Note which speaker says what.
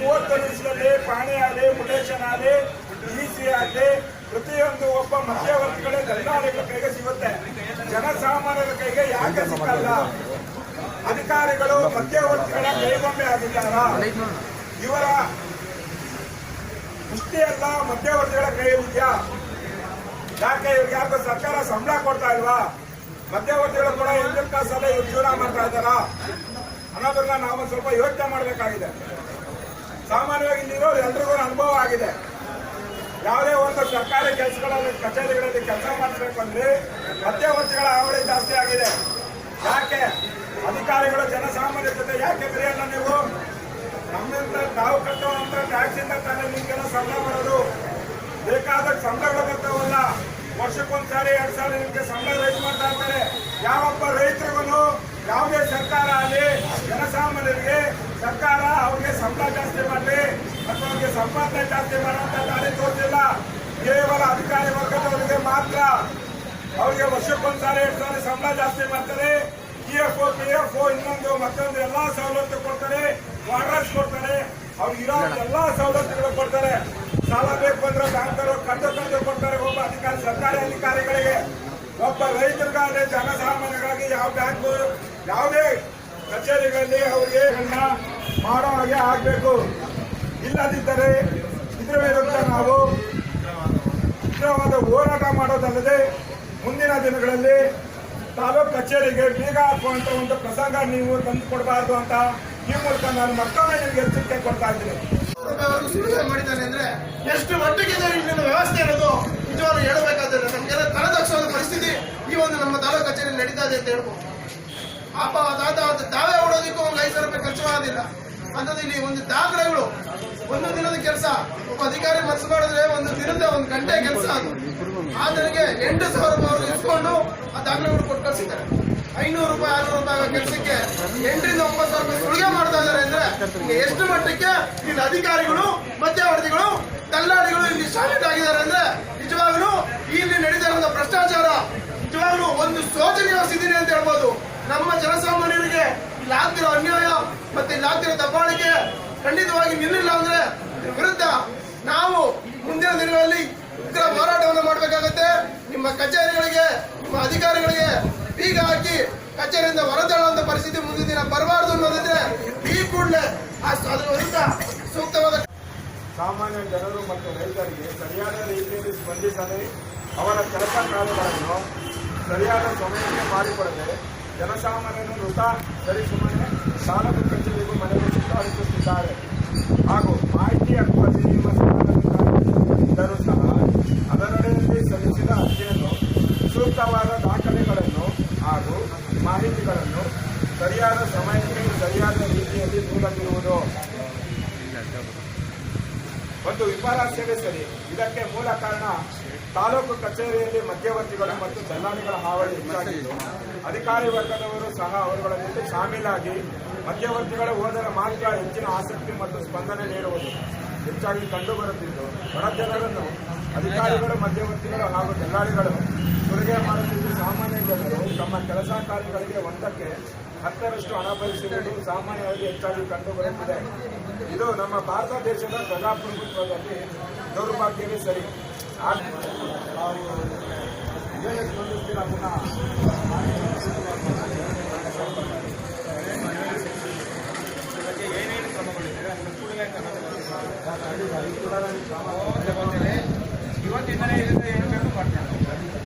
Speaker 1: ಮೂವತ್ತು ನಿಮಿಷದಲ್ಲಿ ಪಾಣಿ ಆಗಲಿ ಮುಟೇಶನ್ ಆಗಲಿ ಸಿ ಆಗಲಿ ಪ್ರತಿಯೊಂದು ಒಬ್ಬ ಮಧ್ಯವರ್ತಿಗಳ ದಲ್ಲಾಳಿಗಳ ಕೈಗೆ ಸಿಗುತ್ತೆ. ಜನಸಾಮಾನ್ಯರ ಕೈಗೆ ಯಾಕೆ ಸಿಗಲ್ಲ ಅಧಿಕಾರಿಗಳು ಮಧ್ಯವರ್ತಿಗಳ ಕೈಗೊಂಬೆ ಆಗಿದ್ದಾರ? ಇವರ ಎಲ್ಲ ಮಧ್ಯವರ್ತಿಗಳ ಕೈಯಲ್ಲಿದ್ಯಾ ಯಾಕೆ ಇವ್ರಿಗೆ ಯಾಕೆ ಸರ್ಕಾರ ಸಂಬಳ ಕೊಡ್ತಾ ಇಲ್ವಾ? ಮಧ್ಯವರ್ತಿಗಳು ಕೂಡ ಎಂಟು ಕಾಸಲ್ಲ ಇವ್ರು ಜೀವನ ಮಾಡ್ತಾ ಇದ್ದಾರಾ? ಅನ್ನೋದನ್ನ ನಾವು ಸ್ವಲ್ಪ ಯೋಚನೆ ಮಾಡಬೇಕಾಗಿದೆ. ಸಾಮಾನ್ಯವಾಗಿ ಇಲ್ಲಿರೋರು ಎಲ್ರಿಗೂ ಅನುಭವ ಆಗಿದೆ. ಯಾವುದೇ ಒಂದು ಸರ್ಕಾರಿ ಕೆಲಸಗಳಲ್ಲಿ, ಕಚೇರಿಗಳಲ್ಲಿ ಕೆಲಸ ಮಾಡಿಸ್ಬೇಕು ಅಂದ್ರೆ ಮಧ್ಯವರ್ತಿಗಳ ಹಾವಳಿ ಜಾಸ್ತಿ ಆಗಿದೆ. ಯಾಕೆ? ಅಧಿಕಾರಿಗಳು ಜನಸಾಮಾನ್ಯರ ಜೊತೆ ಯಾಕೆ ಬೆರೆಯಲ್ಲ ನೀವು? ನಮ್ಮಿಂದ ನಾವು ಕಟ್ಟುವಂತ ಟ್ಯಾಕ್ಸ್ ಇಂದ ತಾನೇ ನಿಮ್ಗೆಲ್ಲ ಸಂಬಳ ಬರೋದು. ಬೇಕಾದ ಸಂಬಳಗಳು ಬರ್ತಾವಲ್ಲ ವರ್ಷಕ್ಕೊಂದ್ಸಾರಿ ಎರಡ್ ಸಾರಿ ನಿಮ್ಗೆ ಸಂಬಳ ರೈಸ್ ಮಾಡ್ತಾ ಇರ್ತಾರೆ. ಯಾವೊಬ್ಬ ರೈತರಿಗೂ ಯಾವುದೇ ಸರ್ಕಾರ ಆಗಲಿ, ಜನಸಾಮಾನ್ಯರಿಗೆ ಸರ್ಕಾರ ಅವ್ರಿಗೆ ಸಂಬಳ ಜಾಸ್ತಿ ಮಾಡಲಿ ಅಥವಾ ಅವ್ರಿಗೆ ಸಂಪಾದನೆ ಜಾಸ್ತಿ ಮಾಡುವಂತ ದಾರಿ ತೋರಿಸಿಲ್ಲ ಕೇವಲ ಅಧಿಕಾರಿ ವರ್ಗದವರಿಗೆ ಮಾತ್ರ ಅವ್ರಿಗೆ ವರ್ಷಕ್ಕೊಂದ್ಸಾರಿ ಎರಡು ಸಾರಿ ಸಂಬಳ ಜಾಸ್ತಿ ಮಾಡ್ತಾರೆ. ಇ ಎಫ್ ಪಿ ಎಫ್ ಇನ್ನೊಂದು ಮತ್ತೊಂದು ಎಲ್ಲಾ ಸವಲತ್ತು ಕೊಡ್ತಾರೆ. ವಾಟರ್ಸ್ ಕೊಡ್ತಾರೆ. ಅವ್ರಿಗಿರೋ ಎಲ್ಲಾ ಸವಲತ್ತುಗಳು ಕೊಡ್ತಾರೆ. ಸಾಲ ಬೇಕು ಅಂದ್ರೆ ಬ್ಯಾಂಕರು ಕಂದು ಕಂದು ಕೊಡ್ತಾರೆ ಒಬ್ಬ ಅಧಿಕಾರಿ ಸರ್ಕಾರಿ ಅಧಿಕಾರಿಗಳಿಗೆ. ಒಬ್ಬ ರೈತರಿಗಾಗಲಿ ಜನಸಾಮಾನ್ಯರಿಗಾಗಿ ಯಾವ ಬ್ಯಾಂಕು ಯಾವುದೇ ಕಚೇರಿಗಳಲ್ಲಿ ಅವರಿಗೆ ಹಣ ಮಾಡೋ ಹಾಗೆ ಆಗ್ಬೇಕು. ಇಲ್ಲದಿದ್ದರೆ ಇದರ ವಿರುದ್ಧ ನಾವು ಉಗ್ರವಾದ ಹೋರಾಟ ಮಾಡೋದಲ್ಲದೆ ಮುಂದಿನ ದಿನಗಳಲ್ಲಿ ತಾಲೂಕು ಕಚೇರಿಗೆ ಬೀಗ ಹಾಕುವಂತ ಒಂದು ಪ್ರಸಂಗ ನೀವು ತಂದು ಕೊಡಬಾರ್ದು ಅಂತ ಈ ಮೂಲಕ ನಾನು ಮತ್ತೊಮ್ಮೆ ನಿಮಗೆ ಎಚ್ಚರಿಕೆ ಕೊಡ್ತಾ ಇದ್ದೀನಿ.
Speaker 2: ಮಾಡಿದ್ದಾನೆ ಅಂದ್ರೆ ಎಷ್ಟು ಮಟ್ಟಿಗೆ ಇಲ್ಲಿನ ವ್ಯವಸ್ಥೆ ಇರೋದು ನಿಜವಾಗ್ಲೂ ಹೇಳಬೇಕಾದ್ರೆ ನಮ್ಗೆಲ್ಲ ತಲೆದಕ್ಷವಾದ ಪರಿಸ್ಥಿತಿ ಈ ಒಂದು ನಮ್ಮ ತಾಲೂಕು ಕಚೇರಿ ನಡೀತಾ ಇದೆ ಅಂತ ಹೇಳ್ಬೋದು. ಅದಾದ ಅದು ತಾವೇ ಓಡೋದಿಕ್ಕೂ ಒಂದು ಐದು ಸಾವಿರ ರೂಪಾಯಿ ಖರ್ಚು ಮಾಡೋದಿಲ್ಲ ಅಂತದ್ದು ಇಲ್ಲಿ ಒಂದು ದಾಖಲೆಗಳು ಒಂದು ದಿನದ ಕೆಲಸ. ಒಬ್ಬ ಅಧಿಕಾರಿ ಮನಸ್ಸು ಮಾಡಿದ್ರೆ ಒಂದು ದಿನದ ಒಂದು ಗಂಟೆ ಕೆಲಸ ಅದು. ಆತನಿಗೆ ಎಂಟು ಸಾವಿರ ರೂಪಾಯಿ ಇಸ್ಕೊಂಡು ಆ ದಾಖಲೆಗಳು ಕೊಟ್ಟು ಕಳಿಸಿದ್ದಾರೆ. ಐನೂರು ರೂಪಾಯಿ, ಆರ್ನೂರು ರೂಪಾಯಿ ಕೆಲಸಕ್ಕೆ ಎಂಟರಿಂದ ಒಂಬತ್ತು ಸಾವಿರ ರೂಪಾಯಿ ಸುಲಿಗೆ ಮಾಡ್ತಾ ಇದ್ದಾರೆ ಅಂದ್ರೆ ಎಷ್ಟು ಮಟ್ಟಕ್ಕೆ ಇಲ್ಲಿ ಅಧಿಕಾರಿಗಳು, ಮಧ್ಯವರ್ತಿಗಳು ದಲ್ಲಾಳಿಗಳು ಇಲ್ಲಿ ಶಾಲೆಟ್ ಆಗಿದ್ದಾರೆ ಅಂದ್ರೆ ನಿಜವಾಗ್ಲೂ ಇಲ್ಲಿ ನಡೀತಾ ಭ್ರಷ್ಟಾಚಾರ ನಿಜವಾಗ್ಲೂ ಒಂದು ಶೋಚನೀಯ ಸ್ಥಿತಿನೇ ಅಂತ ಹೇಳ್ಬೋದು. ನಮ್ಮ ಜನಸಾಮಾನ್ಯರಿಗೆ ಇಲ್ಲಿ ಆಗ್ತಿರೋ ಇಲ್ಲಿ ಆಗ್ತಿರೋ ದಬ್ಬಾಳಿಕೆ ಖಂಡಿತವಾಗಿ ನಿಲ್ಲಿಲ್ಲ ಅಂದ್ರೆ ವಿರುದ್ಧ ನಾವು ಮುಂದಿನ ದಿನಗಳಲ್ಲಿ ಉಗ್ರ ಹೋರಾಟವನ್ನು ಮಾಡಬೇಕಾಗತ್ತೆ. ನಿಮ್ಮ ಕಚೇರಿಗಳಿಗೆ, ನಿಮ್ಮ ಅಧಿಕಾರಿಗಳಿಗೆ ಬೀಗ ಹಾಕಿ ಕಚೇರಿಯಿಂದ ಹೊರತಳ್ಳುವಂತ ಪರಿಸ್ಥಿತಿ ಮುಂದಿನ ದಿನ ಬರಬಾರದು ಅನ್ನೋದಿದ್ರೆ ಈ ಕೂಡಲೇ ಅದರ ವಿರುದ್ಧ ಸೂಕ್ತವಾದ
Speaker 1: ಸಾಮಾನ್ಯ ಜನರು ಮತ್ತು ರೈತರಿಗೆ ಸರಿಯಾದ ರೀತಿಯಲ್ಲಿ ಸ್ಪಂದಿಸದೆ ಅವರ ಕೆಲಸ ಕಾರ್ಯಗಳನ್ನು ಸರಿಯಾದ ಸಮಯಕ್ಕೆ ಮಾಡಿಕೊಡದೆ ಜನಸಾಮಾನ್ಯರು ಮೃತ ಸರಿಸುಮ್ಮನೆ ತಾಲೂಕು ಕಚೇರಿಗೂ ಮನೆಗೆ ಸುತ್ತಾಡಿಸುತ್ತಿದ್ದಾರೆ ಹಾಗೂ ಮಾಹಿತಿ ಹಕ್ಕು ಇದ್ದರೂ ಸಹ ಅದರಡಿಯಲ್ಲಿ ಸಲ್ಲಿಸಿದ ಅರ್ಜಿಯನ್ನು ಸೂಕ್ತವಾದ ದಾಖಲೆಗಳನ್ನು ಹಾಗೂ ಮಾಹಿತಿಗಳನ್ನು ಸರಿಯಾದ ಸಮಯಕ್ಕೆ ಸರಿಯಾದ ರೀತಿಯಲ್ಲಿ ನೀಡದಿರುವುದು ಒಂದು ಸೇವೆ ಸರಿ. ಇದಕ್ಕೆ ಮೂಲ ಕಾರಣ ತಾಲೂಕು ಕಚೇರಿಯಲ್ಲಿ ಮಧ್ಯವರ್ತಿಗಳು ಮತ್ತು ದಲ್ಲಾಳಿಗಳ ಹಾವಳಿ ಹೆಚ್ಚಾಗಿದ್ದು ಅಧಿಕಾರಿ ವರ್ಗದವರು ಸಹ ಅವರುಗಳ ಜೊತೆ ಶಾಮೀಲಾಗಿ ಮಧ್ಯವರ್ತಿಗಳು ಹೋದರೆ ಮಾತ್ರ ಹೆಚ್ಚಿನ ಆಸಕ್ತಿ ಮತ್ತು ಸ್ಪಂದನೆ ನೀಡುವುದು ಹೆಚ್ಚಾಗಿ ಕಂಡುಬರುತ್ತಿದ್ದು ಜನರನ್ನು ಅಧಿಕಾರಿಗಳು, ಮಧ್ಯವರ್ತಿಗಳು ಹಾಗೂ ದಲ್ಲಾಳಿಗಳು ಸುರಿಗೆ ಮಾಡುತ್ತಿದ್ದು ಸಾಮಾನ್ಯ ಜನರು ತಮ್ಮ ಕೆಲಸ ಕಾರ್ಯಗಳಿಗೆ ಒಂದಕ್ಕೆ ಹತ್ತರಷ್ಟು ಹಣ ಪರಿಸ್ಥಿತಿಗಳು ಸಾಮಾನ್ಯವಾಗಿ ಹೆಚ್ಚಾಗಿ ಕಂಡುಬರುತ್ತಿದೆ. ಇದು ನಮ್ಮ ಭಾರತ ದೇಶದ ಪ್ರಜಾಪ್ರಭುತ್ವದಲ್ಲಿ ದೌರ್ಭಾಗ್ಯವೇ ಸರಿ. ನಾವು